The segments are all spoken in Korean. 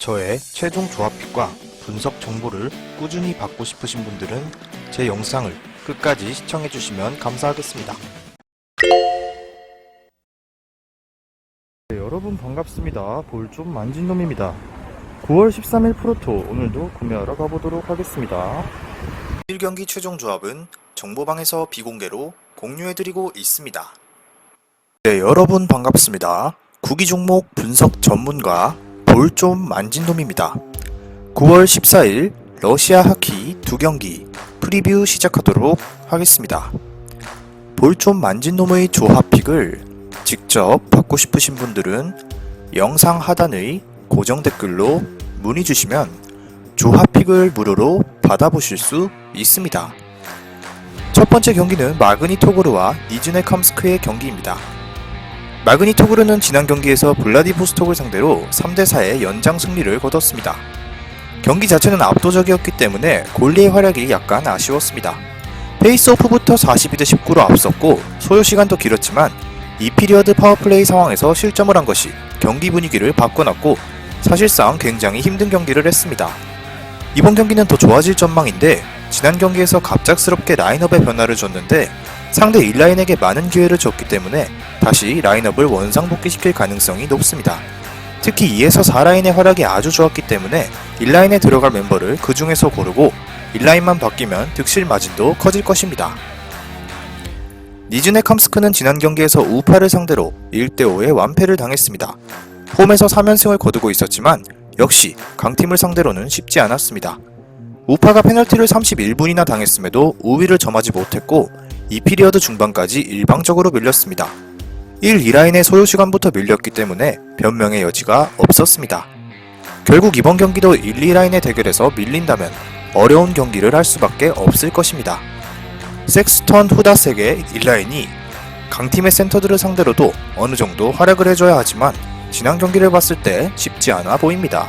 저의 최종 조합픽과 분석 정보를 꾸준히 받고 싶으신 분들은 제 영상을 끝까지 시청해주시면 감사하겠습니다. 네, 여러분 반갑습니다. 볼 좀 만진 놈입니다. 9월 13일 프로토 오늘도 구매하러 가보도록 하겠습니다. 1경기 최종 조합은 정보방에서 비공개로 공유해드리고 있습니다. 네, 여러분 반갑습니다. 구기 종목 분석 전문가 볼 좀 만진 놈입니다. 9월 14일 러시아 하키 두 경기 프리뷰 시작하도록 하겠습니다. 볼 좀 만진 놈의 조합픽을 직접 받고 싶으신 분들은 영상 하단의 고정 댓글로 문의 주시면 조합픽을 무료로 받아보실 수 있습니다. 첫 번째 경기는 마그니토그르와 니즈네 컴스크의 경기입니다. 마그니토그르는 지난 경기에서 블라디보스톡을 상대로 3대4의 연장 승리를 거뒀습니다. 경기 자체는 압도적이었기 때문에 골리의 활약이 약간 아쉬웠습니다. 페이스오프부터 42대 19로 앞섰고 소요 시간도 길었지만 이 피리어드 파워플레이 상황에서 실점을 한 것이 경기 분위기를 바꿔놨고 사실상 굉장히 힘든 경기를 했습니다. 이번 경기는 더 좋아질 전망인데 지난 경기에서 갑작스럽게 라인업의 변화를 줬는데 상대 1라인에게 많은 기회를 줬기 때문에 다시 라인업을 원상복귀시킬 가능성이 높습니다. 특히 2에서 4라인의 활약이 아주 좋았기 때문에 1라인에 들어갈 멤버를 그 중에서 고르고 1라인만 바뀌면 득실 마진도 커질 것입니다. 니즈네 캄스크는 지난 경기에서 우파를 상대로 1대5의 완패를 당했습니다. 홈에서 3연승을 거두고 있었지만 역시 강팀을 상대로는 쉽지 않았습니다. 우파가 페널티를 31분이나 당했음에도 우위를 점하지 못했고 이 피리어드 중반까지 일방적으로 밀렸습니다. 1, 2라인의 소요 시간부터 밀렸기 때문에 변명의 여지가 없었습니다. 결국 이번 경기도 1, 2라인의 대결에서 밀린다면 어려운 경기를 할 수밖에 없을 것입니다. 섹스턴 후다색의 1라인이 강팀의 센터들을 상대로도 어느 정도 활약을 해줘야 하지만 지난 경기를 봤을 때 쉽지 않아 보입니다.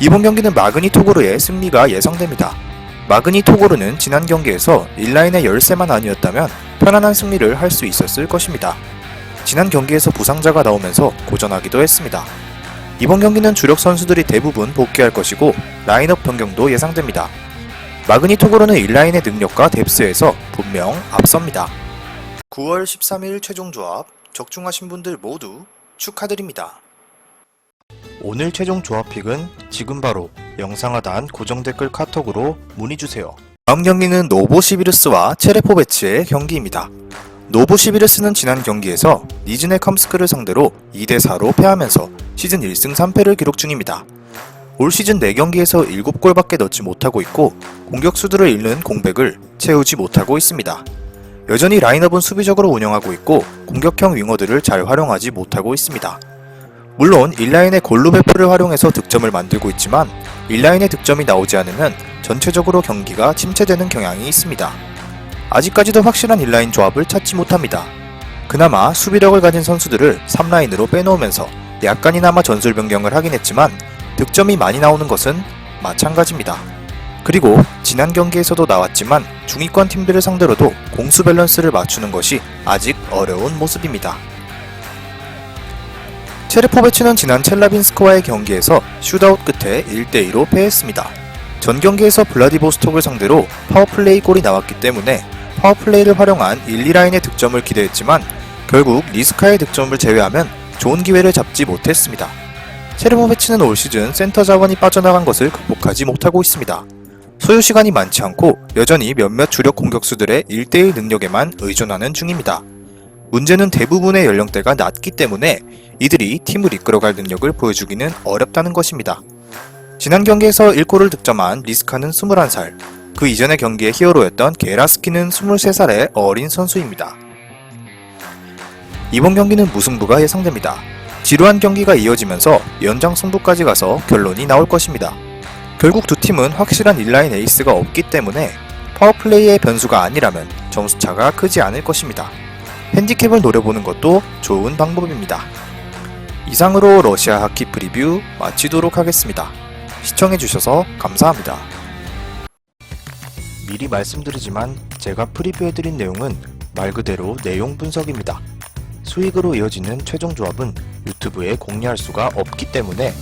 이번 경기는 마그니토고르의 승리가 예상됩니다. 마그니 토고르는 지난 경기에서 1라인의 열세만 아니었다면 편안한 승리를 할 수 있었을 것입니다. 지난 경기에서 부상자가 나오면서 고전하기도 했습니다. 이번 경기는 주력 선수들이 대부분 복귀할 것이고 라인업 변경도 예상됩니다. 마그니 토고르는 1라인의 능력과 뎁스에서 분명 앞섭니다. 9월 13일 최종 조합 적중하신 분들 모두 축하드립니다. 오늘 최종 조합픽은 지금 바로 영상 하단 고정 댓글 카톡으로 문의 주세요. 다음 경기는 노보시비르스와 체레포베츠의 경기입니다. 노보시비르스는 지난 경기에서 니즈네 컴스크를 상대로 2대4로 패하면서 시즌 1승 3패를 기록 중입니다. 올 시즌 4경기에서 7골밖에 넣지 못하고 있고 공격수들을 잃는 공백을 채우지 못하고 있습니다. 여전히 라인업은 수비적으로 운영하고 있고 공격형 윙어들을 잘 활용하지 못하고 있습니다. 물론 1라인의 골로베프를 활용해서 득점을 만들고 있지만 1라인의 득점이 나오지 않으면 전체적으로 경기가 침체되는 경향이 있습니다. 아직까지도 확실한 1라인 조합을 찾지 못합니다. 그나마 수비력을 가진 선수들을 3라인으로 빼놓으면서 약간이나마 전술 변경을 하긴 했지만 득점이 많이 나오는 것은 마찬가지입니다. 그리고 지난 경기에서도 나왔지만 중위권 팀들을 상대로도 공수 밸런스를 맞추는 것이 아직 어려운 모습입니다. 체르포베츠는 지난 첼라빈스크와의 경기에서 슈다웃 끝에 1대2로 패했습니다. 전 경기에서 블라디보스톡을 상대로 파워플레이 골이 나왔기 때문에 파워플레이를 활용한 1, 2라인의 득점을 기대했지만 결국 리스카의 득점을 제외하면 좋은 기회를 잡지 못했습니다. 체르포베츠는 올 시즌 센터 자원이 빠져나간 것을 극복하지 못하고 있습니다. 소요 시간이 많지 않고 여전히 몇몇 주력 공격수들의 1대1 능력에만 의존하는 중입니다. 문제는 대부분의 연령대가 낮기 때문에 이들이 팀을 이끌어갈 능력을 보여주기는 어렵다는 것입니다. 지난 경기에서 1골을 득점한 리스카는 21살, 그 이전의 경기의 히어로였던 게라스키는 23살의 어린 선수입니다. 이번 경기는 무승부가 예상됩니다. 지루한 경기가 이어지면서 연장 승부까지 가서 결론이 나올 것입니다. 결국 두 팀은 확실한 인라인 에이스가 없기 때문에 파워플레이의 변수가 아니라면 점수차가 크지 않을 것입니다. 핸디캡을 노려보는 것도 좋은 방법입니다. 이상으로 러시아 하키 프리뷰 마치도록 하겠습니다. 시청해주셔서 감사합니다. 미리 말씀드리지만 제가 프리뷰해드린 내용은 말 그대로 내용 분석입니다. 수익으로 이어지는 최종 조합은 유튜브에 공유할 수가 없기 때문에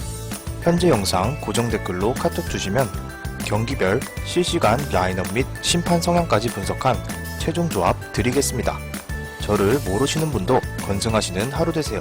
현재 영상 고정 댓글로 카톡 주시면 경기별 실시간 라인업 및 심판 성향까지 분석한 최종 조합 드리겠습니다. 저를 모르시는 분도 건승하시는 하루 되세요.